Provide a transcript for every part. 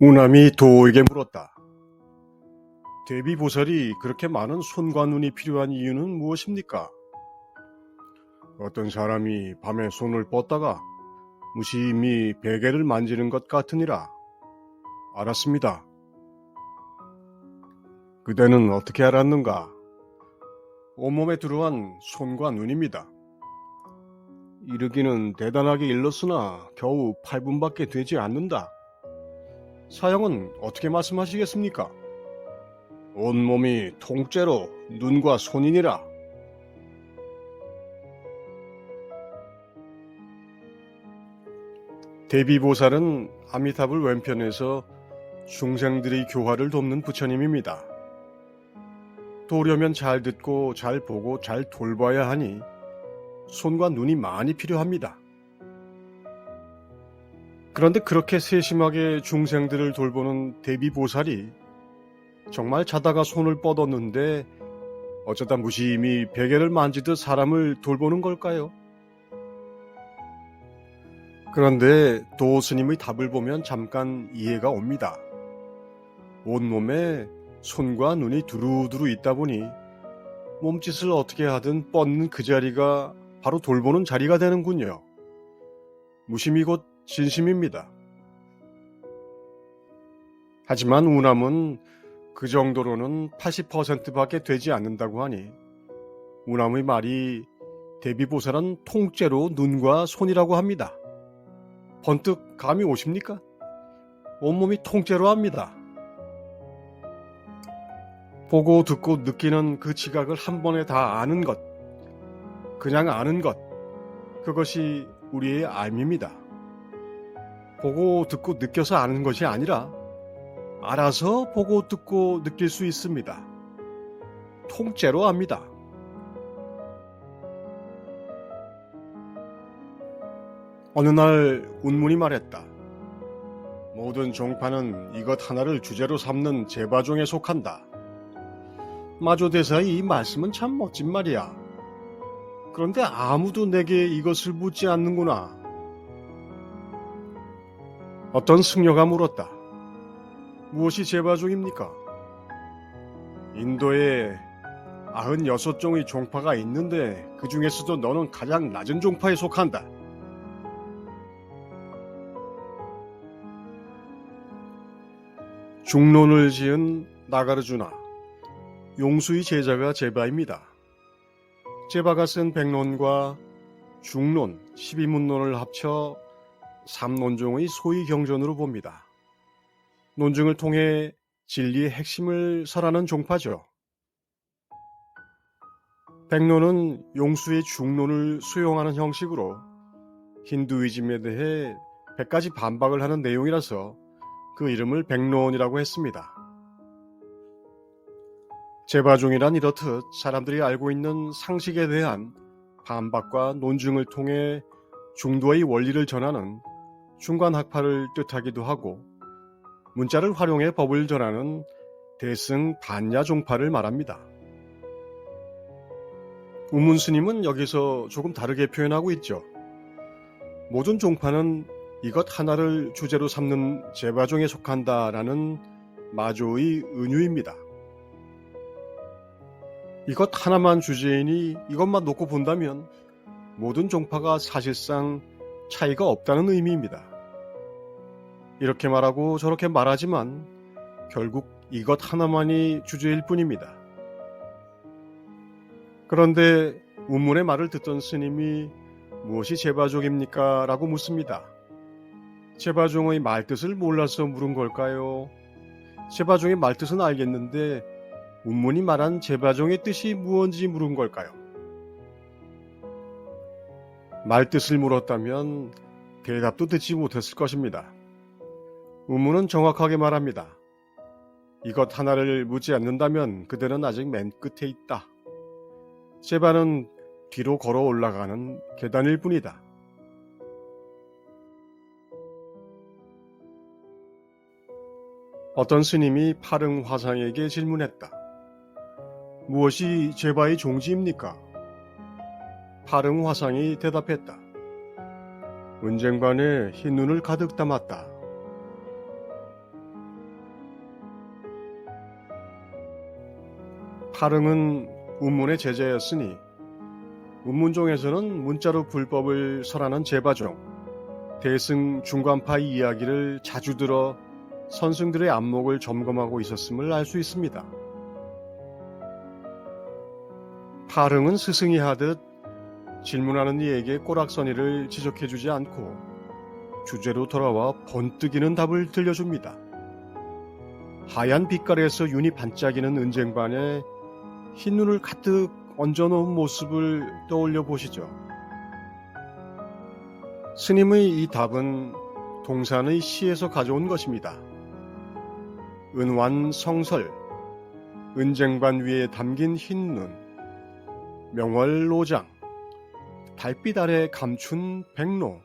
우남이 도에게 물었다. 대비보살이 그렇게 많은 손과 눈이 필요한 이유는 무엇입니까? 어떤 사람이 밤에 손을 뻗다가 무심히 베개를 만지는 것 같으니라. 알았습니다. 그대는 어떻게 알았는가? 온몸에 들어간 손과 눈입니다. 이르기는 대단하게 일렀으나 겨우 8분밖에 되지 않는다. 사형은 어떻게 말씀하시겠습니까? 온몸이 통째로 눈과 손이니라. 대비보살은 아미탑을 왼편에서 중생들의 교화를 돕는 부처님입니다. 도려면 잘 듣고 잘 보고 잘 돌봐야 하니 손과 눈이 많이 필요합니다. 그런데 그렇게 세심하게 중생들을 돌보는 대비보살이 정말 자다가 손을 뻗었는데 어쩌다 무심히 베개를 만지듯 사람을 돌보는 걸까요? 그런데 도 스님의 답을 보면 잠깐 이해가 옵니다. 온몸에 손과 눈이 두루두루 있다 보니 몸짓을 어떻게 하든 뻗는 그 자리가 바로 돌보는 자리가 되는군요. 무심이 곧 진심입니다. 하지만 우남은 그 정도로는 80%밖에 되지 않는다고 하니 우남의 말이 대비보살은 통째로 눈과 손이라고 합니다. 번뜩 감이 오십니까? 온몸이 통째로 합니다. 보고 듣고 느끼는 그 지각을 한 번에 다 아는 것, 그냥 아는 것, 그것이 우리의 암입니다. 보고 듣고 느껴서 아는 것이 아니라 알아서 보고 듣고 느낄 수 있습니다. 통째로 압니다. 어느 날 운문이 말했다. 모든 종파는 이것 하나를 주제로 삼는 제바종에 속한다. 마조 대사의 이 말씀은 참 멋진 말이야. 그런데 아무도 내게 이것을 묻지 않는구나. 어떤 승려가 물었다. 무엇이 제바종입니까? 인도에 96종의 종파가 있는데 그 중에서도 너는 가장 낮은 종파에 속한다. 중론을 지은 나가르주나 용수의 제자가 제바입니다. 제바가 쓴 백론과 중론, 12문론을 합쳐 3논종의 소위 경전으로 봅니다. 논증을 통해 진리의 핵심을 설하는 종파죠. 백론은 용수의 중론을 수용하는 형식으로 힌두이즘에 대해 100가지 반박을 하는 내용이라서 그 이름을 백론이라고 했습니다. 제바종이란 이렇듯 사람들이 알고 있는 상식에 대한 반박과 논증을 통해 중도의 원리를 전하는 중간 학파를 뜻하기도 하고 문자를 활용해 법을 전하는 대승 반야 종파를 말합니다. 우문 스님은 여기서 조금 다르게 표현하고 있죠. 모든 종파는 이것 하나를 주제로 삼는 제바종에 속한다라는 마조의 은유입니다. 이것 하나만 주제이니 이것만 놓고 본다면 모든 종파가 사실상 차이가 없다는 의미입니다. 이렇게 말하고 저렇게 말하지만 결국 이것 하나만이 주제일 뿐입니다. 그런데 운문의 말을 듣던 스님이 무엇이 제바종입니까? 라고 묻습니다. 제바종의 말뜻을 몰라서 물은 걸까요? 제바종의 말뜻은 알겠는데 운문이 말한 제바종의 뜻이 무언지 물은 걸까요? 말뜻을 물었다면 대답도 듣지 못했을 것입니다. 운문은 정확하게 말합니다. 이것 하나를 묻지 않는다면 그대는 아직 맨 끝에 있다. 제바는 뒤로 걸어 올라가는 계단일 뿐이다. 어떤 스님이 파릉 화상에게 질문했다. 무엇이 제바의 종지입니까? 파릉 화상이 대답했다. 은쟁반에 흰 눈을 가득 담았다. 파릉은 운문의 제자였으니 운문종에서는 문자로 불법을 설하는 제바종, 대승 중간파의 이야기를 자주 들어 선승들의 안목을 점검하고 있었음을 알 수 있습니다. 파릉은 스승이 하듯 질문하는 이에게 꼬락서니를 지적해주지 않고 주제로 돌아와 번뜩이는 답을 들려줍니다. 하얀 빛깔에서 윤이 반짝이는 은쟁반에 흰 눈을 가득 얹어놓은 모습을 떠올려 보시죠. 스님의 이 답은 동산의 시에서 가져온 것입니다. 은완 성설, 은쟁반 위에 담긴 흰 눈, 명월 로장, 달빛 아래 감춘 백로,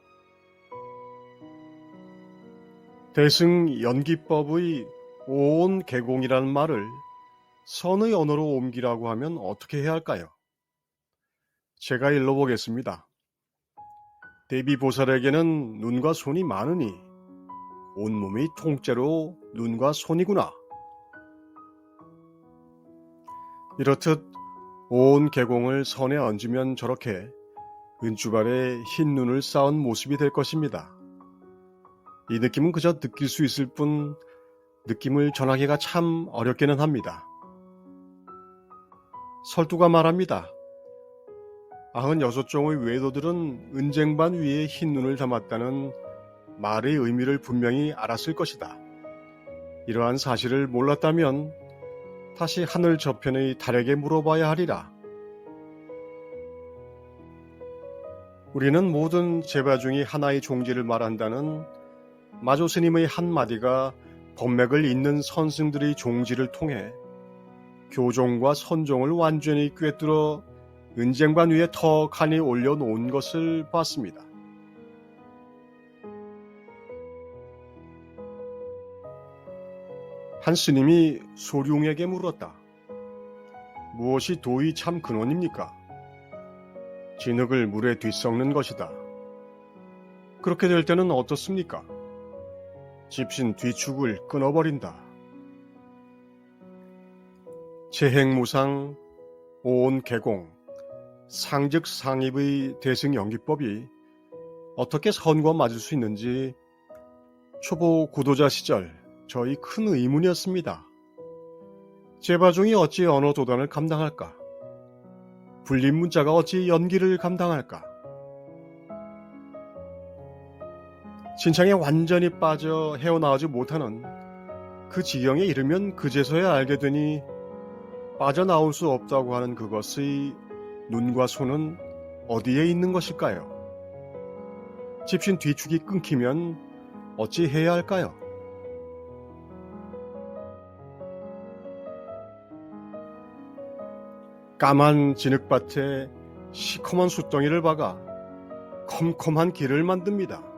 대승 연기법의 온 개공이라는 말을 선의 언어로 옮기라고 하면 어떻게 해야 할까요? 제가 일러보겠습니다. 대비보살에게는 눈과 손이 많으니 온몸이 통째로 눈과 손이구나. 이렇듯 온 개공을 선에 얹으면 저렇게 은주발에 흰 눈을 쌓은 모습이 될 것입니다. 이 느낌은 그저 느낄 수 있을 뿐 느낌을 전하기가 참 어렵기는 합니다. 설두가 말합니다. 96종의 외도들은 은쟁반 위에 흰 눈을 담았다는 말의 의미를 분명히 알았을 것이다. 이러한 사실을 몰랐다면 다시 하늘 저편의 달에게 물어봐야 하리라. 우리는 모든 제바 중이 하나의 종지를 말한다는 마조 스님의 한마디가 법맥을 잇는 선승들의 종지를 통해 교종과 선종을 완전히 꿰뚫어 은쟁반 위에 턱하니 올려놓은 것을 봤습니다. 한 스님이 소룡에게 물었다. 무엇이 도의 참 근원입니까? 진흙을 물에 뒤섞는 것이다. 그렇게 될 때는 어떻습니까? 집신 뒤축을 끊어버린다. 재행무상, 온 개공, 상즉 상입의 대승 연기법이 어떻게 선과 맞을 수 있는지 초보 구도자 시절 저희 큰 의문이었습니다. 제바종이 어찌 언어 도단을 감당할까? 불림 문자가 어찌 연기를 감당할까? 진창에 완전히 빠져 헤어나오지 못하는 그 지경에 이르면 그제서야 알게 되니 빠져나올 수 없다고 하는 그것의 눈과 손은 어디에 있는 것일까요? 집신 뒤축이 끊기면 어찌 해야 할까요? 까만 진흙밭에 시커먼 숫덩이를 박아 컴컴한 길을 만듭니다.